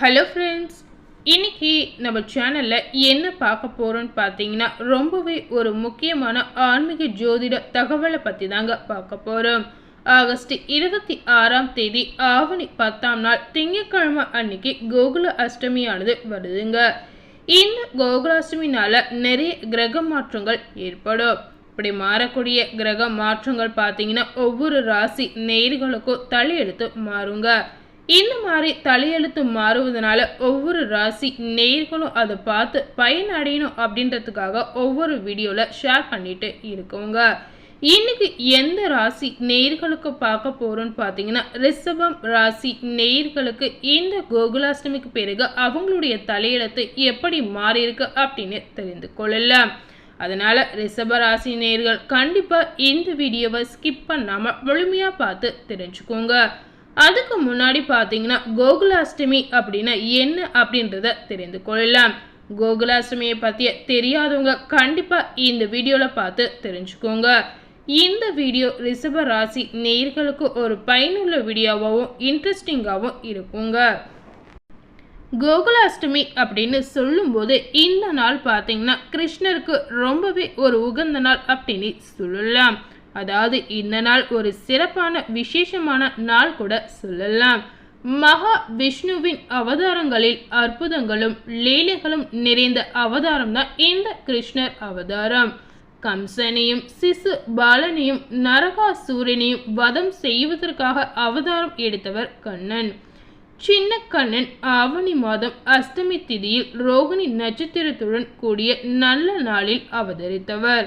Hello friends இன்னைக்கு நம்ம சேனலில் என்ன பார்க்க போகிறோன்னு பார்த்தீங்கன்னா ரொம்பவே ஒரு முக்கியமான ஆன்மீக ஜோதிட தகவலை பற்றி தாங்க பார்க்க போகிறோம் ஆகஸ்ட் இருபத்தி ஆறாம் தேதி ஆவணி பத்தாம் நாள் திங்கட்கிழமை அன்னைக்கு கோகுல அஷ்டமியானது வருதுங்க. இந்த கோகுலாஷ்டமினால் நிறைய கிரக மாற்றங்கள் ஏற்படும். இப்படி மாறக்கூடிய கிரக மாற்றங்கள் பார்த்தீங்கன்னா ஒவ்வொரு ராசி நேர்களுக்கும் தலையெடுத்து மாறுங்க. இந்த மாதிரி தலையெழுத்து மாறுவதனால ஒவ்வொரு ராசி நேர்களும் அதை பார்த்து பயனடையணும் அப்படின்றதுக்காக ஒவ்வொரு வீடியோவில் ஷேர் பண்ணிட்டு இருக்கோங்க இன்னைக்கு எந்த ராசி நேர்களுக்கு பார்க்க போகிறோன்னு பார்த்தீங்கன்னா ரிஷபம் ராசி நேர்களுக்கு இந்த கோகுலாஷ்டமிக்கு பிறகு அவங்களுடைய தலையெழுத்து எப்படி மாறியிருக்கு அப்படின்னு தெரிந்து கொள்ளலாம் அதனால் ரிஷப ராசி நேர்கள் கண்டிப்பாக இந்த வீடியோவை ஸ்கிப் பண்ணாமல் முழுமையாக பார்த்து தெரிஞ்சுக்கோங்க. அதுக்கு முன்னாடி பார்த்தீங்கன்னா கோகுலாஷ்டமி அப்படின்னா என்ன அப்படின்றத தெரிந்து கொள்ளலாம். கோகுலாஷ்டமியை பற்றிய தெரியாதவங்க கண்டிப்பாக இந்த வீடியோவில் பார்த்து தெரிஞ்சுக்கோங்க. இந்த வீடியோ ரிஷப ராசி நேர்களுக்கு ஒரு பயனுள்ள வீடியோவாகவும் இன்ட்ரெஸ்டிங்காகவும் இருக்குங்க. கோகுலாஷ்டமி அப்படின்னு சொல்லும்போது இந்த நாள் பார்த்தீங்கன்னா கிருஷ்ணருக்கு ரொம்பவே ஒரு உகந்த நாள் அப்படின்னு சொல்லலாம். அதாவது இந்த நாள் ஒரு சிறப்பான விசேஷமான நாள் கூட சொல்லலாம். மகா விஷ்ணுவின் அவதாரங்களில் அற்புதங்களும் லீலைகளும் நிறைந்த அவதாரம் தான் இந்த கிருஷ்ணர் அவதாரம். கம்சனையும் சிசு பாலனையும் நரகாசூரனையும் வதம் செய்வதற்காக அவதாரம் எடுத்தவர் கண்ணன். சின்ன கண்ணன் ஆவணி மாதம் அஷ்டமி திதியில் ரோகிணி நட்சத்திரத்துடன் கூடிய நல்ல நாளில் அவதரித்தவர்.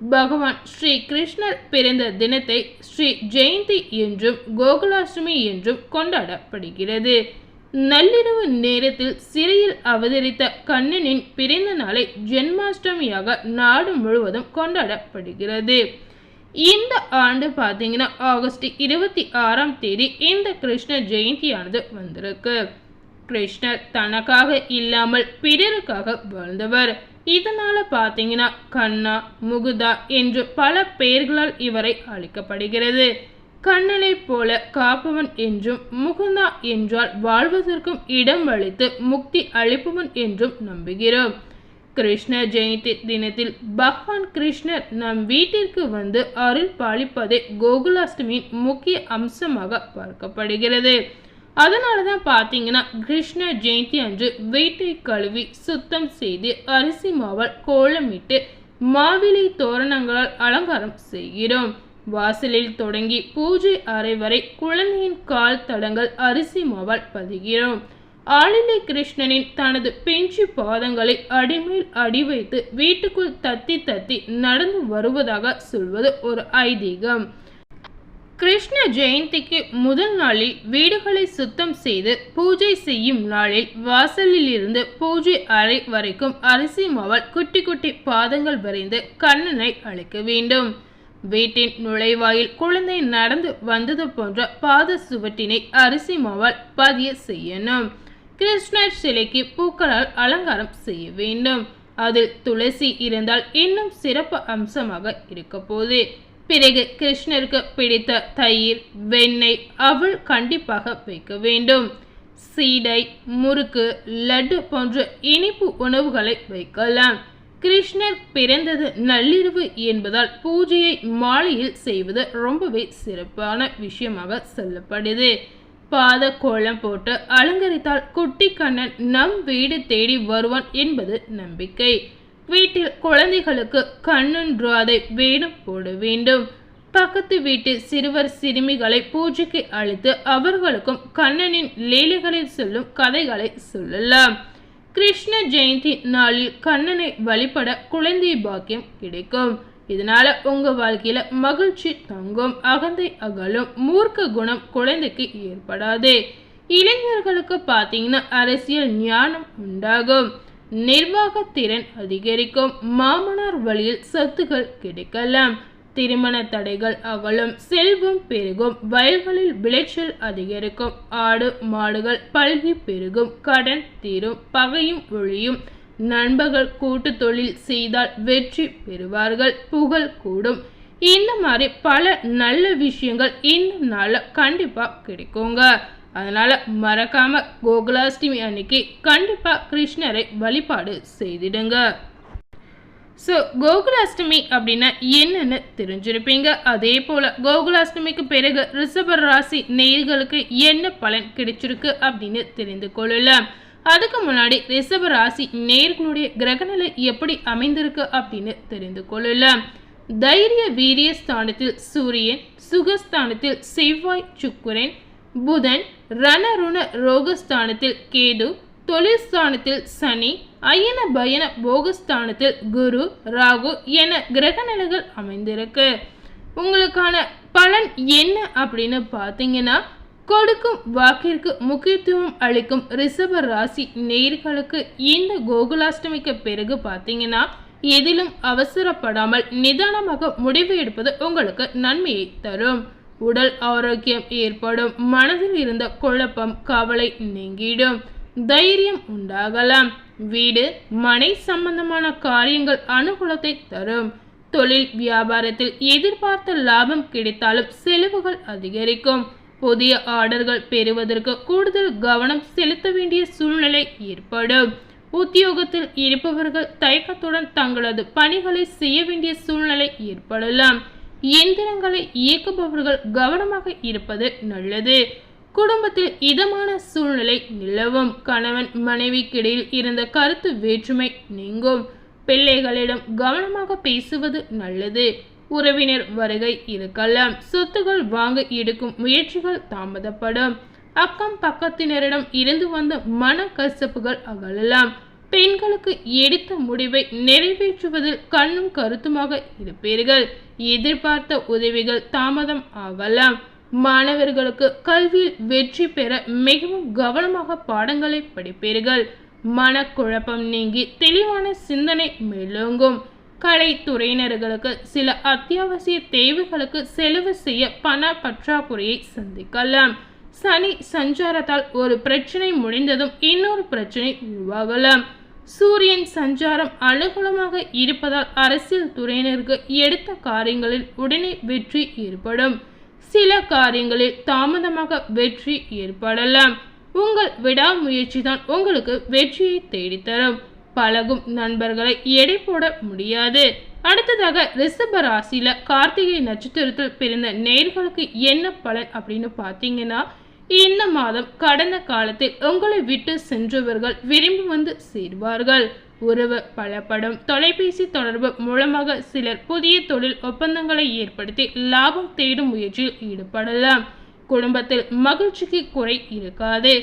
பகவான் ஸ்ரீ கிருஷ்ணர் பிறந்த தினத்தை ஸ்ரீ ஜெயந்தி என்றும் கோகுலாஷ்டமி என்றும் கொண்டாடப்படுகிறது. நள்ளிரவு நேரத்தில் சிறையில் அவதரித்த கண்ணனின் பிறந்த நாளை ஜென்மாஷ்டமியாக நாடு முழுவதும் கொண்டாடப்படுகிறது. இந்த ஆண்டு பார்த்தீங்கன்னா ஆகஸ்ட் இருபத்தி ஆறாம் தேதி இந்த கிருஷ்ண ஜெயந்தியானது வந்திருக்கு. கிருஷ்ணர் தனக்காக இல்லாமல் பிறருக்காக வாழ்ந்தவர். இதனால பார்த்தீங்கன்னா கண்ணா முகுதா என்று பல பெயர்களால் இவரை அழைக்கப்படுகிறது. கண்ணனை போல காப்பவன் என்றும் முகுந்தா என்றால் வாழ்வதற்கும் இடம் அளித்து முக்தி அளிப்பவன் என்றும் நம்புகிறோம். கிருஷ்ண ஜெயந்தி தினத்தில் பகவான் கிருஷ்ணர் நம் வீட்டிற்கு வந்து அருள் பாலிப்பதே கோகுலாஷ்டமியின் முக்கிய அம்சமாக பார்க்கப்படுகிறது. அதனால தான் பார்த்தீங்கன்னா கிருஷ்ண ஜெயந்தி அன்று வீட்டை கழுவி சுத்தம் செய்து அரிசி மாவால் கோலமிட்டு மாவிலை தோரணங்களால் அலங்காரம் செய்கிறோம். வாசலில் தொடங்கி பூஜை அறை வரை குழந்தையின் கால் தடங்கள் அரிசி மாவால் பதிகிறோம். ஆளிலை கிருஷ்ணனின் தனது பிஞ்சு பாதங்களை அடிமேல் அடி வைத்து வீட்டுக்குள் தத்தி தத்தி நடந்து வருவதாக சொல்வது ஒரு ஐதீகம். கிருஷ்ண ஜெயந்திக்கு முதல் நாளில் வீடுகளை சுத்தம் செய்து பூஜை செய்யும் நாளில் வாசலில் இருந்து பூஜை அறை வரைக்கும் அரிசி மாவால் குட்டி குட்டி பாதங்கள் வரைந்து கண்ணனை அழைக்க வேண்டும். வீட்டின் நுழைவாயில் குழந்தை நடந்து வந்தது போன்ற பாத சுவட்டினை அரிசி மாவால் பதிய செய்யணும். கிருஷ்ணர் சிலைக்கு பூக்களால் அலங்காரம் செய்ய வேண்டும். அதில் துளசி இருந்தால் இன்னும் சிறப்பு அம்சமாக இருக்கப்போது பிறகு கிருஷ்ணருக்கு பிடித்த தயிர் வெண்ணெய் அவள் கண்டிப்பாக வைக்க வேண்டும். சீடை முறுக்கு லட்டு போன்ற இனிப்பு உணவுகளை வைக்கலாம். கிருஷ்ணர் பிறந்தது நள்ளிரவு என்பதால் பூஜையை மாலையில் செய்வது ரொம்பவே சிறப்பான விஷயமாக சொல்லப்படுது. பாத கோலம் போட்டு அலங்கரித்தால் குட்டி கண்ணன் நம் வீடு தேடி வருவான் என்பது நம்பிக்கை. வீட்டில் குழந்தைகளுக்கு கண்ணுன்று அதை வேணும் போட வேண்டும். பக்கத்து வீட்டு சிறுவர் சிறுமிகளை பூஜைக்கு அழைத்து அவர்களுக்கும் கண்ணனின் லீலைகளை சொல்லும் கதைகளை சொல்லலாம். கிருஷ்ண ஜெயந்தி நாளில் கண்ணனை வழிபட குழந்தை பாக்கியம் கிடைக்கும். இதனால உங்க வாழ்க்கையில மகிழ்ச்சி தங்கும். அகந்தை அகலும். மூர்க்க குணம் குழந்தைக்கு ஏற்படாது. இளைஞர்களுக்கு பார்த்தீங்கன்னா அரசியல் ஞானம் உண்டாகும். நிர்வாக திறன் அதிகரிக்கும். மாமனார் வழியில் சொத்துகள் கிடைக்கலாம். திருமண தடைகள் அகலும். செல்வம் பெருகும். வயல்களில் விளைச்சல் அதிகரிக்கும். ஆடு மாடுகள் பல்கி பெருகும். கடன் தீரும். பகையும் ஒழியும். நண்பர்கள் கூட்டு தொழில் செய்தால் வெற்றி பெறுவார்கள். புகழ் கூடும். இந்த மாதிரி பல நல்ல விஷயங்கள் இந்த நாளில் கண்டிப்பாக கிடைக்குங்க. அதனால் மறக்காமல் கோகுலாஷ்டமி அன்னைக்கு கண்டிப்பாக கிருஷ்ணரை வழிபாடு செய்திடுங்க. ஸோ கோகுலாஷ்டமி அப்படின்னா என்னன்னு தெரிஞ்சிருப்பீங்க. அதே போல் கோகுலாஷ்டமிக்கு பிறகு ரிஷப ராசி நேர்களுக்கு என்ன பலன் கிடைச்சிருக்கு அப்படின்னு தெரிந்து கொள்ளலாம். அதுக்கு முன்னாடி ரிஷப ராசி நேர்களுடைய கிரகநிலை எப்படி அமைந்திருக்கு அப்படின்னு தெரிந்து கொள்ளலாம். தைரிய வீரிய ஸ்தானத்தில் சூரியன் சுகஸ்தானத்தில் செவ்வாய் சுக்குரன் புதன் ரணருண ரோகஸ்தானத்தில் கேது தொழில்ஸ்தானத்தில் சனி அயன பயன போகஸ்தானத்தில் குரு ராகு என கிரக நிலைகள் அமைந்திருக்கு. உங்களுக்கான பலன் என்ன அப்படின்னு பார்த்தீங்கன்னா கொடுக்கும் வாக்கிற்கு முக்கியத்துவம் அளிக்கும் ரிஷப ராசி நேர்களுக்கு இந்த கோகுலாஷ்டமிக்கு பிறகு பார்த்தீங்கன்னா எதிலும் அவசரப்படாமல் நிதானமாக முடிவு எடுப்பது உங்களுக்கு நன்மையை தரும். உடல் ஆரோக்கியம் ஏற்படும். மனதில் இருந்த குழப்பம் கவலை நீங்கிடும். தைரியம் உண்டாகலாம். வீடு மனை சம்பந்தமான காரியங்கள் அனுகூலத்தை தரும். தொழில் வியாபாரத்தில் எதிர்பார்த்த லாபம் கிடைத்தாலும் செலவுகள் அதிகரிக்கும். புதிய ஆர்டர்கள் பெறுவதற்கு கூடுதல் கவனம் செலுத்த வேண்டிய சூழ்நிலை ஏற்படும். உத்தியோகத்தில் இருப்பவர்கள் தயக்கத்துடன் தங்களது பணிகளை செய்ய வேண்டிய சூழ்நிலை ஏற்படலாம். இயந்திரங்களை இயக்குபவர்கள் கவனமாக இருப்பது நல்லது. குடும்பத்தில் இதமான சூழ்நிலை நிலவும். கணவன் மனைவிக்கிடையில் இருந்த கருத்து வேற்றுமை நீங்கும். பிள்ளைகளிடம் கவனமாக பேசுவது நல்லது. உறவினர் வருகை இருக்கலாம். சொத்துகள் வாங்க எடுக்கும் முயற்சிகள் தாமதப்படும். அக்கம் பக்கத்தினரிடம் இருந்து வந்த மன கசப்புகள் அகலலாம். பெண்களுக்கு எடுத்த முடிவை நிறைவேற்றுவதில் கண்ணும் கருத்துமாக இருப்பீர்கள். எதிர்பார்த்த உதவிகள் தாமதம் ஆகலாம். மாணவர்களுக்கு கல்வியில் வெற்றி பெற மிகவும் கவனமாக பாடங்களை படிப்பீர்கள். மனக்குழப்பம் நீங்கி தெளிவான சிந்தனை மேலோங்கும். கலைத்துறையினர்களுக்கு சில அத்தியாவசிய தேவைகளுக்கு செலவு செய்ய பண பற்றாக்குறையை சந்திக்கலாம். சனி சஞ்சாரத்தால் ஒரு பிரச்சனை முடிந்ததும் இன்னொரு பிரச்சனை உருவாகலாம். சூரியன் சஞ்சாரம் அனுகூலமாக இருப்பதால் அரசியல் துறையினருக்கு எடுத்த காரியங்களில் உடனே வெற்றி ஏற்படும். சில காரியங்களில் தாமதமாக வெற்றி ஏற்படலாம். உங்கள் விடாமுயற்சி தான் உங்களுக்கு வெற்றியை தேடித்தரும். பழகும் நண்பர்களை எடை போட முடியாது. அடுத்ததாக ரிஷப ராசியில் கார்த்திகை நட்சத்திரத்தில் பிறந்த நேர்களுக்கு என்ன பலன் அப்படின்னு பார்த்தீங்கன்னா இந்த மாதம் கடந்த காலத்தில் உங்களை விட்டு சென்றவர்கள் விரும்பி வந்து சேர்வார்கள். உறவு பலப்படும் தொலைபேசி தொடர்பு மூலமாக சிலர் புதிய தொழில் ஒப்பந்தங்களை ஏற்படுத்தி லாபம் தேடும் முயற்சியில் ஈடுபடலாம். குடும்பத்தில் மகிழ்ச்சிக்கு குறை இருக்காது.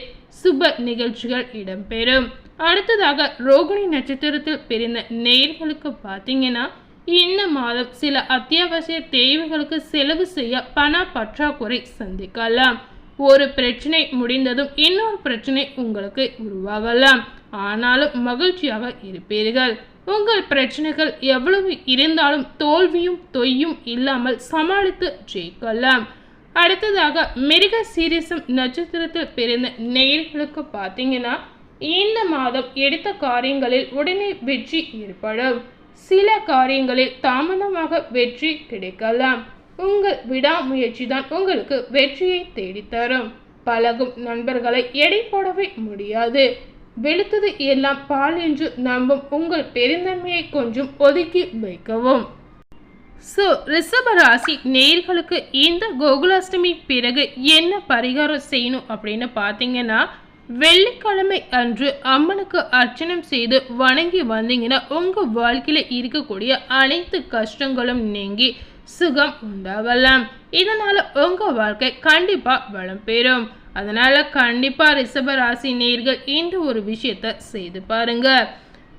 சுப நிகழ்ச்சிகள் இடம்பெறும். அடுத்ததாக ரோகிணி நட்சத்திரத்தில் பிறந்த நேர்களுக்கு பார்த்தீங்கன்னா இந்த மாதம் சில அத்தியாவசிய தேவைகளுக்கு செலவு செய்ய பண பற்றாக்குறை சந்திக்கலாம். ஒரு பிரச்சனை முடிந்ததும் இன்னொரு பிரச்சனை உங்களுக்கு உருவாகலாம். ஆனாலும் மகிழ்ச்சியாக இருப்பீர்கள். உங்கள் பிரச்சனைகள் எவ்வளவு இருந்தாலும் தோல்வியும் தொய்யும் இல்லாமல் சமாளித்து ஜெயிக்கலாம். அடுத்ததாக மிருக சீரிசம் நட்சத்திரத்தில் பிறந்த நேர்களுக்கு பார்த்தீங்கன்னா இந்த மாதம் எடுத்த காரியங்களில் உடனே வெற்றி ஏற்படும். சில காரியங்களில் தாமதமாக வெற்றி கிடைக்கலாம். உங்கள் விடாமுயற்சி தான் உங்களுக்கு வெற்றியை தேடித்தரும். பழகும் நண்பர்களை எடை போடவே முடியாது. வெளுத்தது எல்லாம் பால் என்று நம்பும் உங்கள் பெருந்தன்மையை கொஞ்சம் ஒதுக்கி வைக்கவும். ஸோ ரிஷபராசி நேர்களுக்கு இந்த கோகுலாஷ்டமி பிறகு என்ன பரிகாரம் செய்யணும் அப்படின்னு பார்த்தீங்கன்னா வெள்ளிக்கிழமை அன்று அம்மனுக்கு அர்ச்சனம் செய்து வணங்கி வந்தீங்கன்னா உங்கள் வாழ்க்கையில் இருக்கக்கூடிய அனைத்து கஷ்டங்களும் நீங்கி சுகம் உண்டாகலாம் இதனால் உங்கள் வாழ்க்கை கண்டிப்பாக வளம் பெறும். அதனால் கண்டிப்பாக ரிஷப ராசி நேர்கள் இந்த ஒரு விஷயத்த செய்து பாருங்கள்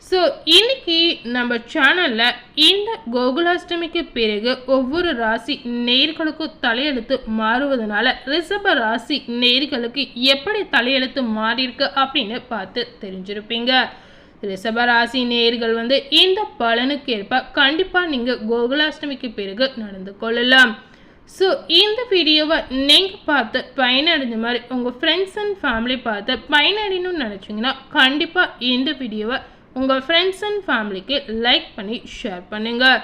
ஸோ இன்னைக்கு நம்ம சேனலில் இந்த கோகுலாஷ்டமிக்கு பிறகு ஒவ்வொரு ராசி நேர்களுக்கும் தலையெழுத்து மாறுவதனால ரிஷப ராசி நேர்களுக்கு எப்படி தலையெழுத்து மாறியிருக்கு அப்படின்னு பார்த்து தெரிஞ்சிருப்பீங்க. ரிஷபராசி நேர்கள் வந்து இந்த பலனுக்கேற்ப கண்டிப்பாக நீங்கள் கோகுலாஷ்டமிக்கு பிறகு நடந்து கொள்ளலாம். ஸோ இந்த வீடியோவை நீங்கள் பார்த்து பயனடைஞ்ச மாதிரி உங்கள் ஃப்ரெண்ட்ஸ் அண்ட் ஃபேமிலி பார்த்து பயனடையணும்னு நினச்சிங்கன்னா கண்டிப்பாக இந்த வீடியோவை உங்கள் ஃப்ரெண்ட்ஸ் அண்ட் ஃபேமிலிக்கு லைக் பண்ணி ஷேர் பண்ணுங்கள்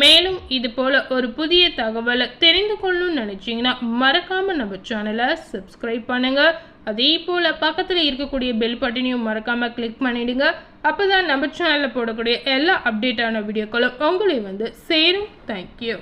மேலும் இது போல் ஒரு புதிய தகவலை தெரிந்து கொள்ளணும்னு நினச்சிங்கன்னா மறக்காமல் நம்ம சேனலை சப்ஸ்கிரைப் பண்ணுங்கள் அதே போல் பக்கத்தில் இருக்கக்கூடிய பெல் பட்டனையும் மறக்காமல் கிளிக் பண்ணிவிடுங்க அப்போ தான் நம்ம சேனலில் போடக்கூடிய எல்லா அப்டேட்டான வீடியோக்களும் உங்களை வந்து சேரும். தேங்க்யூ